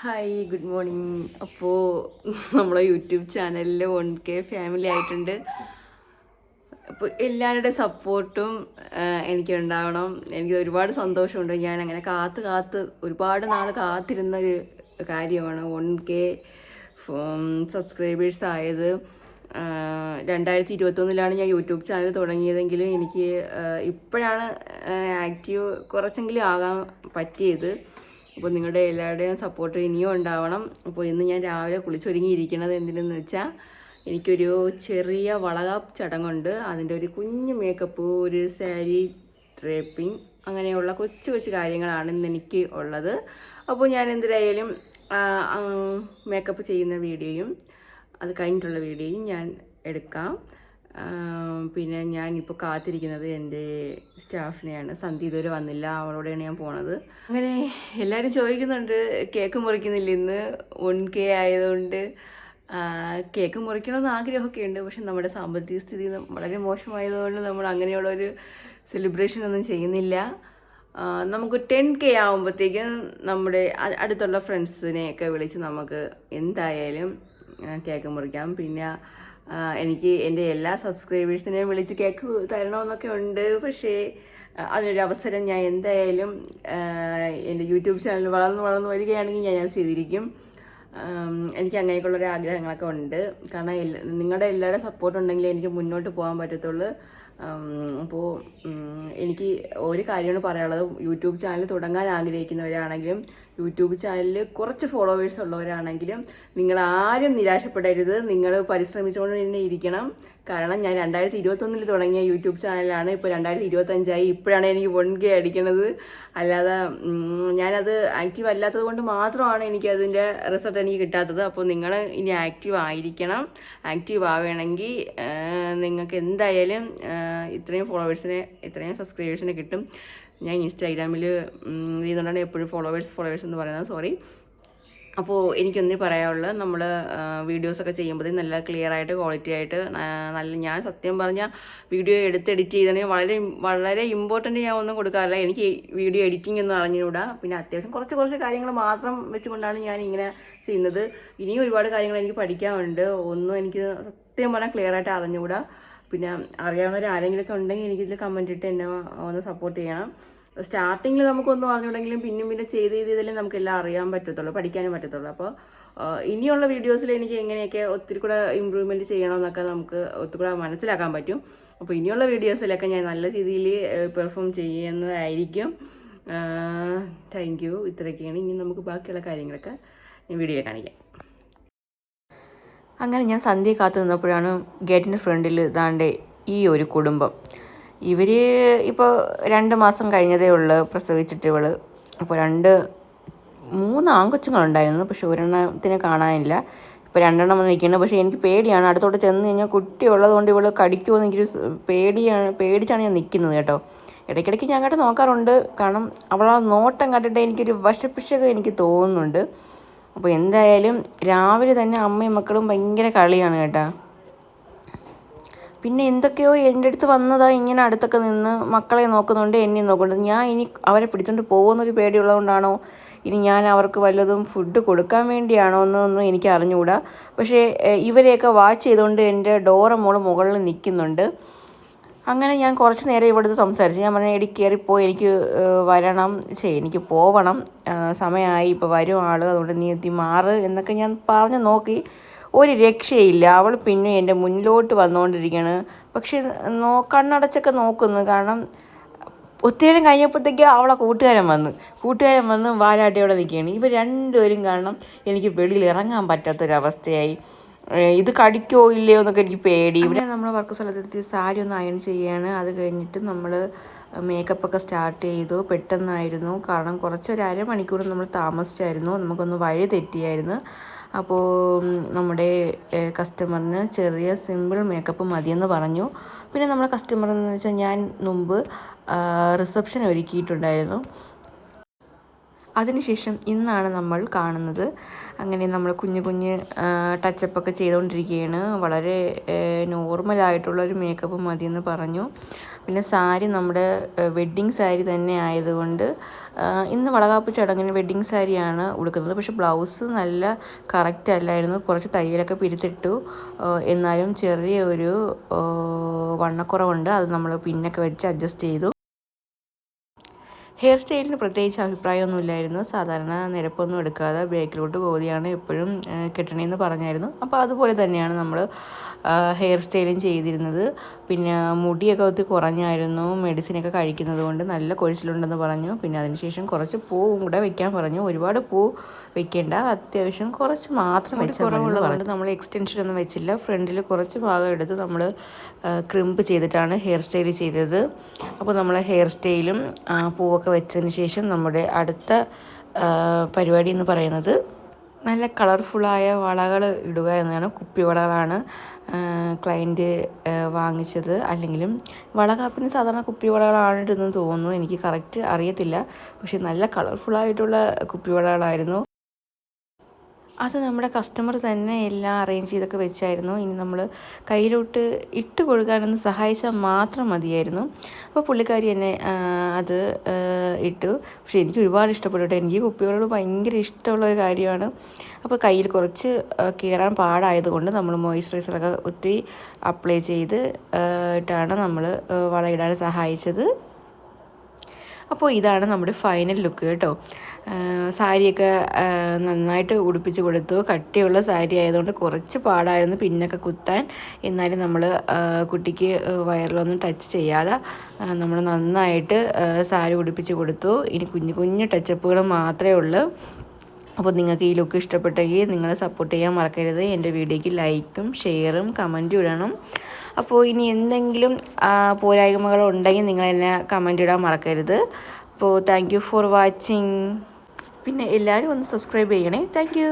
Hi good morning. അപ്പോൾ നമ്മളെ YouTube ചാനലിൽ വൺ കെ ഫാമിലി ആയിട്ടുണ്ട്. അപ്പോൾ എല്ലാവരുടെ സപ്പോർട്ടും എനിക്ക് ഉണ്ടാവണം എനിക്ക് ഒരുപാട് സന്തോഷമുണ്ട്. ഞാൻ അങ്ങനെ കാത്ത് കാത്ത് ഒരുപാട് നാൾ കാത്തിരുന്ന ഒരു കാര്യമാണ് വൺ കെ സബ്സ്ക്രൈബേഴ്സ് ആയത്. രണ്ടായിരത്തി ഇരുപത്തൊന്നിലാണ് ഞാൻ യൂട്യൂബ് ചാനൽ തുടങ്ങിയതെങ്കിലും എനിക്ക് ഇപ്പോഴാണ് ആക്റ്റീവ് കുറച്ചെങ്കിലും ആകാൻ പറ്റിയത്. അപ്പോൾ നിങ്ങളുടെ എല്ലാവരുടെയും സപ്പോർട്ട് ഇനിയും ഉണ്ടാവണം. അപ്പോൾ ഇന്ന് ഞാൻ രാവിലെ കുളിച്ചൊരുങ്ങിയിരിക്കണത് എന്തിനെന്ന് വെച്ചാൽ എനിക്കൊരു ചെറിയ വളക ചടങ്ങുണ്ട്. അതിന്റെ ഒരു കുഞ്ഞു മേക്കപ്പ് ഒരു സാരി ഡ്രേപ്പിംഗ് അങ്ങനെയുള്ള കൊച്ചു കൊച്ചു കാര്യങ്ങളാണ് ഇന്ന് എനിക്ക് ഉള്ളത്. അപ്പോൾ ഞാൻ എന്തിനായാലും മേക്കപ്പ് ചെയ്യുന്ന വീഡിയോയും അത് കഴിഞ്ഞിട്ടുള്ള വീഡിയോയും ഞാൻ എടുക്കാം. പിന്നെ ഞാനിപ്പോൾ കാത്തിരിക്കുന്നത് എന്റെ സ്റ്റാഫിനെയാണ്. സന്ധ്യ ഇതുവരെ വന്നില്ല. അവളോടെയാണ് ഞാൻ പോണത്. അങ്ങനെ എല്ലാവരും ചോദിക്കുന്നുണ്ട് കേക്ക് മുറിക്കുന്നില്ല ഇന്ന്? വൺ കെ ആയതുകൊണ്ട് കേക്ക് മുറിക്കണമെന്ന് ആഗ്രഹമൊക്കെ ഉണ്ട്. പക്ഷെ നമ്മുടെ സാമ്പത്തിക സ്ഥിതി വളരെ മോശമായതുകൊണ്ട് നമ്മൾ അങ്ങനെയുള്ളൊരു സെലിബ്രേഷൻ ഒന്നും ചെയ്യുന്നില്ല. നമുക്ക് ടെൻ കെ ആകുമ്പോഴത്തേക്കും നമ്മുടെ അടുത്തുള്ള ഫ്രണ്ട്സിനെയൊക്കെ വിളിച്ച് നമുക്ക് എന്തായാലും കേക്ക് മുറിക്കാം. പിന്നെ എനിക്ക് എന്റെ എല്ലാ സബ്സ്ക്രൈബേഴ്സിനെയും വിളിച്ച് കേക്ക് തരണമെന്നൊക്കെ ഉണ്ട്. പക്ഷേ അതിനൊരു അവസരം ഞാൻ എന്തായാലും എന്റെ യൂട്യൂബ് ചാനൽ വളർന്ന് വളർന്ന് വരികയാണെങ്കിൽ ഞാൻ ഞാൻ ചെയ്തിരിക്കും. എനിക്ക് അങ്ങനെയൊക്കെയുള്ളൊരു ആഗ്രഹങ്ങളൊക്കെ ഉണ്ട്. കാരണം എല്ലാ നിങ്ങളുടെ എല്ലാവരുടെ സപ്പോർട്ട് ഉണ്ടെങ്കിൽ എനിക്ക് മുന്നോട്ട് പോകാൻ പറ്റത്തുള്ളൂ. അപ്പോൾ എനിക്ക് ഒരു കാര്യമാണ് പറയാനുള്ളത്. യൂട്യൂബ് ചാനൽ തുടങ്ങാൻ ആഗ്രഹിക്കുന്നവരാണെങ്കിലും യൂട്യൂബ് ചാനലിൽ കുറച്ച് ഫോളോവേഴ്സ് ഉള്ളവരാണെങ്കിലും നിങ്ങൾ ആരും നിരാശപ്പെടരുത്. നിങ്ങൾ പരിശ്രമിച്ചുകൊണ്ട് തന്നെ ഇരിക്കണം. കാരണം ഞാൻ രണ്ടായിരത്തി ഇരുപത്തൊന്നിൽ തുടങ്ങിയ യൂട്യൂബ് ചാനലാണ്. ഇപ്പോൾ രണ്ടായിരത്തി ഇരുപത്തഞ്ചായി ഇപ്പോഴാണ് എനിക്ക് വൺ കെ അടിക്കണത്. അല്ലാതെ ഞാനത് ആക്റ്റീവ് അല്ലാത്തത് കൊണ്ട് മാത്രമാണ് എനിക്ക് അതിന്റെ റിസൾട്ട് എനിക്ക് കിട്ടാത്തത്. അപ്പോൾ നിങ്ങൾ ഇനി ആക്റ്റീവ് ആയിരിക്കണം. ആക്റ്റീവ് ആവുകയാണെങ്കിൽ നിങ്ങൾക്ക് എന്തായാലും ഇത്രയും ഫോളോവേഴ്സിനെ ഇത്രയും സബ്സ്ക്രൈബേഴ്സിനെ കിട്ടും. ഞാൻ ഇൻസ്റ്റാഗ്രാമിൽ ചെയ്യുന്നുണ്ടാണ് എപ്പോഴും ഫോളോവേഴ്സ് ഫോളോവേഴ്സ് എന്ന് പറയുന്നത്. സോറി അപ്പോൾ എനിക്കൊന്നേ പറയാനുള്ളത് നമ്മൾ വീഡിയോസൊക്കെ ചെയ്യുമ്പോൾ നല്ല ക്ലിയർ ആയിട്ട് ക്വാളിറ്റി ആയിട്ട് നല്ല ഞാൻ സത്യം പറഞ്ഞാൽ വീഡിയോ എടുത്ത് എഡിറ്റ് ചെയ്താണെങ്കിൽ വളരെ വളരെ ഇമ്പോർട്ടന്റ് ഞാൻ ഒന്നും കൊടുക്കാറില്ല. എനിക്ക് വീഡിയോ എഡിറ്റിംഗ് ഒന്നും അറിഞ്ഞുകൂടാ. പിന്നെ അത്യാവശ്യം കുറച്ച് കുറച്ച് കാര്യങ്ങൾ മാത്രം വെച്ചുകൊണ്ടാണ് ഞാൻ ഇങ്ങനെ ചെയ്യുന്നത്. ഇനിയും ഒരുപാട് കാര്യങ്ങൾ എനിക്ക് പഠിക്കാനുണ്ട്. ഒന്നും എനിക്ക് സത്യം പറഞ്ഞാൽ ക്ലിയർ ആയിട്ട് അറിഞ്ഞുകൂടാ. പിന്നെ അറിയാവുന്നവർ ആരെങ്കിലുമൊക്കെ ഉണ്ടെങ്കിൽ എനിക്കിതിൽ കമന്റ് ഇട്ട് എന്നെ ഒന്ന് സപ്പോർട്ട് ചെയ്യണം. സ്റ്റാർട്ടിങ്ങിൽ നമുക്കൊന്നും അറിഞ്ഞുണ്ടെങ്കിലും പിന്നും പിന്നെ ചെയ്ത് ചെയ്തതിലേ നമുക്കെല്ലാം അറിയാൻ പറ്റത്തുള്ളൂ പഠിക്കാനും പറ്റത്തുള്ളൂ. അപ്പോൾ ഇനിയുള്ള വീഡിയോസിൽ എനിക്ക് എങ്ങനെയൊക്കെ ഒത്തിരി കൂടെ ഇമ്പ്രൂവ്മെന്റ് ചെയ്യണമെന്നൊക്കെ നമുക്ക് ഒത്തിരി കൂടെ മനസ്സിലാക്കാൻ പറ്റും. അപ്പോൾ ഇനിയുള്ള വീഡിയോസിലൊക്കെ ഞാൻ നല്ല രീതിയിൽ പെർഫോം ചെയ്യുന്നതായിരിക്കും. താങ്ക് യു ഇത്രയൊക്കെയാണ്. ഇനി നമുക്ക് ബാക്കിയുള്ള കാര്യങ്ങളൊക്കെ ഞാൻ വീഡിയോയിൽ കാണിക്കാം. അങ്ങനെ ഞാൻ സന്ധ്യ കാത്തു നിന്നപ്പോഴാണ് ഗേറ്റിന്റെ ഫ്രണ്ടിൽ ഇതാണ്ട് ഈ ഒരു കുടുംബം. ഇവർ ഇപ്പോൾ രണ്ട് മാസം കഴിഞ്ഞതേ ഉള്ളു പ്രസവിച്ചിട്ട് ഇവൾ. അപ്പോൾ രണ്ട് മൂന്ന് ആൺകൊച്ചുങ്ങളുണ്ടായിരുന്നു പക്ഷെ ഒരെണ്ണത്തിന് കാണാനില്ല. ഇപ്പോൾ രണ്ടെണ്ണം വന്ന് നിൽക്കുന്നത് പക്ഷേ എനിക്ക് പേടിയാണ്. അടുത്തോട്ട് ചെന്ന് കഴിഞ്ഞാൽ കുട്ടി ഉള്ളതുകൊണ്ട് ഇവൾ കടിക്കുമോ എന്ന് എനിക്കൊരു പേടിയാണ് പേടിച്ചാണ് ഞാൻ നിൽക്കുന്നത് കേട്ടോ. ഇടയ്ക്കിടയ്ക്ക് ഞാൻ അങ്ങോട്ട് നോക്കാറുണ്ട്. കാരണം അവളെ നോട്ടം കണ്ടിട്ട് എനിക്കൊരു വശപ്പിശക എനിക്ക് തോന്നുന്നുണ്ട്. അപ്പോൾ എന്തായാലും രാവിലെ തന്നെ അമ്മയും മക്കളും ഭയങ്കര കളിയാണ് കേട്ടോ. പിന്നെ എന്തൊക്കെയോ എന്റെ അടുത്ത് വന്നതാ ഇങ്ങനെ അടുത്തൊക്കെ നിന്ന് മക്കളെ നോക്കുന്നുണ്ട് എന്നെ നോക്കുന്നുണ്ട്. ഞാൻ ഇനി അവരെ പിടിച്ചുകൊണ്ട് പോകുന്നൊരു പേടിയുള്ളതുകൊണ്ടാണോ? ഇനി ഞാൻ അവർക്ക് വല്ലതും ഫുഡ് കൊടുക്കാൻ വേണ്ടിയാണോ എന്നൊന്നും എനിക്ക് അറിഞ്ഞുകൂടാ. പക്ഷേ ഇവരെയൊക്കെ വാച്ച് ചെയ്തുകൊണ്ട് എന്റെ ഡോറ മോൾ മുകളിൽ നിൽക്കുന്നുണ്ട്. അങ്ങനെ ഞാൻ കുറച്ച് നേരം ഇവിടുത്തെ സംസാരിച്ചു. ഞാൻ പറഞ്ഞു എടി കയറിപ്പോയി എനിക്ക് വരണം. ശരി എനിക്ക് പോവണം. സമയമായി ഇപ്പോൾ വരും ആൾ അതുകൊണ്ട് നീ മാറ് എന്നൊക്കെ ഞാൻ പറഞ്ഞു നോക്കി. ഒരു രക്ഷയില്ല. അവൾ പിന്നെ എന്റെ മുന്നിലോട്ട് വന്നുകൊണ്ടിരിക്കുകയാണ്. പക്ഷെ നോ കണ്ണടച്ചൊക്കെ നോക്കുന്നു. കാരണം ഒത്തിരി കഴിഞ്ഞപ്പോഴത്തേക്ക് അവളെ കൂട്ടുകാരൻ വന്ന്. കൂട്ടുകാരൻ വന്ന് വാലാട്ടി അവിടെ നിൽക്കുകയാണ്. ഇവർ രണ്ടുപേരും കാരണം എനിക്ക് വെളിയിൽ ഇറങ്ങാൻ പറ്റാത്തൊരവസ്ഥയായി. ഇത് കടിക്കോ ഇല്ലയോ എന്നൊക്കെ എനിക്ക് പേടി. ഇവിടെ നമ്മൾ വർക്ക് സ്ഥലത്തെത്തി സാരി ഒന്ന് അയൺ ചെയ്യാണ്. അത് കഴിഞ്ഞിട്ട് നമ്മൾ മേക്കപ്പ് ഒക്കെ സ്റ്റാർട്ട് ചെയ്തു. പെട്ടെന്നായിരുന്നു. കാരണം കുറച്ചൊരു അരമണിക്കൂർ നമ്മൾ താമസിച്ചായിരുന്നു. നമുക്കൊന്ന് വഴി തെറ്റിയായിരുന്നു. അപ്പോൾ നമ്മുടെ കസ്റ്റമറിന് ചെറിയ സിമ്പിൾ മേക്കപ്പ് മതിയെന്ന് പറഞ്ഞു. പിന്നെ നമ്മുടെ കസ്റ്റമർ എന്ന് വെച്ചാൽ ഞാൻ മുമ്പ് റിസപ്ഷൻ ഒരുക്കിയിട്ടുണ്ടായിരുന്നു. അതിനുശേഷം ഇന്നാണ് നമ്മൾ കാണുന്നത്. അങ്ങനെ നമ്മൾ കുഞ്ഞു കുഞ്ഞ് ടച്ചപ്പൊക്കെ ചെയ്തുകൊണ്ടിരിക്കുകയാണ് വളരെ നോർമലായിട്ടുള്ളൊരു മേക്കപ്പ് മതിയെന്ന് പറഞ്ഞു. പിന്നെ സാരി നമ്മുടെ വെഡ്ഡിങ് സാരി തന്നെ ആയതുകൊണ്ട് ഇന്ന് വളകാപ്പ് ചടങ്ങിന് വെഡ്ഡിങ് സാരിയാണ് ഉടുക്കുന്നത്. പക്ഷെ ബ്ലൗസ് നല്ല കറക്റ്റ് അല്ലായിരുന്നു. കുറച്ച് തയ്യലൊക്കെ പിരിത്തിട്ടു. എന്നാലും ചെറിയ ഒരു വണ്ണക്കുറവുണ്ട്. അത് നമ്മൾ പിന്നൊക്കെ വെച്ച് അഡ്ജസ്റ്റ് ചെയ്തു. ഹെയർ സ്റ്റൈലിന് പ്രത്യേകിച്ച് അഭിപ്രായമൊന്നും ഇല്ലായിരുന്നു സാധാരണ നിരപ്പൊന്നും എടുക്കാതെ ബേക്കിലോട്ട് കോതിയാണ് എപ്പോഴും ആ, കെട്ടണേന്ന് പറഞ്ഞായിരുന്നു. അപ്പോൾ അതുപോലെ തന്നെയാണ് നമ്മൾ ഹെയർ സ്റ്റൈലും ചെയ്തിരുന്നത്. പിന്നെ മുടിയൊക്കെ ഒത്തിരി കുറഞ്ഞായിരുന്നു മെഡിസിനൊക്കെ കഴിക്കുന്നത് കൊണ്ട് നല്ല കൊഴിച്ചിലുണ്ടെന്ന് പറഞ്ഞു. പിന്നെ അതിനുശേഷം കുറച്ച് പൂവും കൂടെ വെക്കാൻ പറഞ്ഞു. ഒരുപാട് പൂ വെക്കേണ്ട. അത്യാവശ്യം കുറച്ച് മാത്രം കുറവുള്ളതുകൊണ്ട് നമ്മൾ എക്സ്റ്റൻഷൻ ഒന്നും വെച്ചില്ല. ഫ്രണ്ടിൽ കുറച്ച് ഭാഗം എടുത്ത് നമ്മൾ ക്രിമ്പ് ചെയ്തിട്ടാണ് ഹെയർ സ്റ്റൈൽ ചെയ്തത്. അപ്പോൾ നമ്മൾ ഹെയർ സ്റ്റൈലും പൂവൊക്കെ വെച്ചതിന് ശേഷം നമ്മുടെ അടുത്ത പരിപാടി എന്ന് പറയുന്നത് നല്ല കളർഫുള്ളായ വളകൾ ഇടുക എന്നതാണ്. കുപ്പി വളകളാണ് ക്ലയന്റ് വാങ്ങിച്ചത്. അല്ലെങ്കിലും വളകാപ്പിന് സാധാരണ കുപ്പി വളകളാണ് ഇടുന്നത് തോന്നുന്നു. എനിക്ക് കറക്റ്റ് അറിയത്തില്ല. പക്ഷേ നല്ല കളർഫുള്ളായിട്ടുള്ള കുപ്പിവളകളായിരുന്നു അത് നമ്മുടെ കസ്റ്റമർ തന്നെ എല്ലാം അറേഞ്ച് ചെയ്തൊക്കെ വെച്ചായിരുന്നു. ഇനി നമ്മൾ കയ്യിലോട്ട് ഇട്ട് കൊടുക്കാനൊന്ന് സഹായിച്ചാൽ മാത്രം മതിയായിരുന്നു. അപ്പോൾ പുള്ളിക്കാരി എന്നെ അത് ഇട്ടു. പക്ഷേ എനിക്ക് ഒരുപാട് ഇഷ്ടപ്പെട്ടു എനിക്ക് കുപ്പികളോട് ഭയങ്കര ഇഷ്ടമുള്ള ഒരു കാര്യമാണ്. അപ്പോൾ കയ്യിൽ കുറച്ച് കയറാൻ പാടായതുകൊണ്ട് നമ്മൾ മോയ്സ്ചറൈസറൊക്കെ ഒത്തിരി അപ്ലൈ ചെയ്ത് ഇട്ടാണ് നമ്മൾ വളയിടാൻ സഹായിച്ചത്. അപ്പോൾ ഇതാണ് നമ്മുടെ ഫൈനൽ ലുക്ക് കേട്ടോ. സാരിയൊക്കെ നന്നായിട്ട് ഉടുപ്പിച്ച് കൊടുത്തു. കട്ടിയുള്ള സാരി ആയതുകൊണ്ട് കുറച്ച് പാടായിരുന്നു പിന്നൊക്കെ കുത്താൻ. എന്നാലും നമ്മൾ കുട്ടിക്ക് വയറിലൊന്നും ടച്ച് ചെയ്യാതെ നമ്മൾ നന്നായിട്ട് സാരി ഉടുപ്പിച്ച് കൊടുത്തു. ഇനി കുഞ്ഞു കുഞ്ഞു ടച്ചപ്പുകൾ മാത്രമേ ഉള്ളൂ. അപ്പോൾ നിങ്ങൾക്ക് ഈ ലുക്ക് ഇഷ്ടപ്പെട്ടെങ്കിൽ നിങ്ങൾ സപ്പോർട്ട് ചെയ്യാൻ മറക്കരുത്. എന്റെ വീഡിയോയ്ക്ക് ലൈക്കും ഷെയറും കമന്റും ഇടണം. അപ്പോൾ ഇനി എന്തെങ്കിലും പോരായ്മകൾ ഉണ്ടെങ്കിൽ നിങ്ങൾ എന്നെ കമന്റ് ഇടാൻ മറക്കരുത്. അപ്പോൾ താങ്ക് ഫോർ വാച്ചിങ് പിന്നെ എല്ലാവരും ഒന്ന് സബ്സ്ക്രൈബ് ചെയ്യണേ. താങ്ക്